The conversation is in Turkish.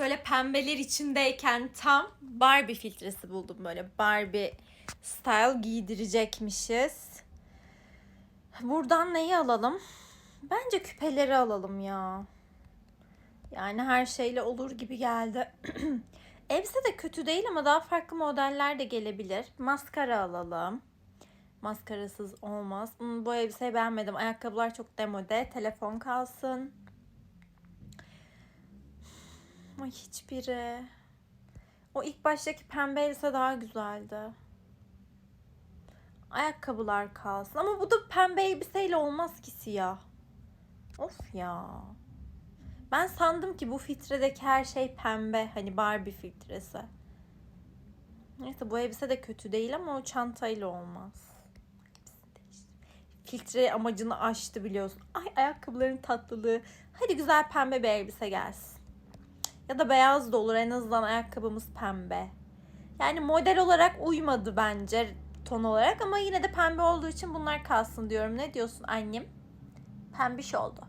Şöyle pembeler içindeyken tam Barbie filtresi buldum böyle. Barbie style giydirecekmişiz. Buradan neyi alalım? Bence küpeleri alalım ya. Yani her şeyle olur gibi geldi. Elbise de kötü değil ama daha farklı modeller de gelebilir. Maskara alalım. Maskarasız olmaz. Hmm, bu elbiseyi beğenmedim. Ayakkabılar çok demode. Telefon kalsın. Ay hiçbiri. O ilk baştaki pembe elbise daha güzeldi. Ayakkabılar kalsın. Ama bu da pembe elbiseyle olmaz ki siyah. Of ya. Ben sandım ki bu filtredeki her şey pembe. Hani Barbie filtresi. Neyse bu elbise de kötü değil ama o çantayla olmaz. Filtre amacını aştı biliyorsun. Ay ayakkabıların tatlılığı. Hadi güzel pembe bir elbise gelsin. Ya da beyaz da olur en azından ayakkabımız pembe. Yani model olarak uymadı bence ton olarak ama yine de pembe olduğu için bunlar kalsın diyorum. Ne diyorsun annem? Pembiş oldu.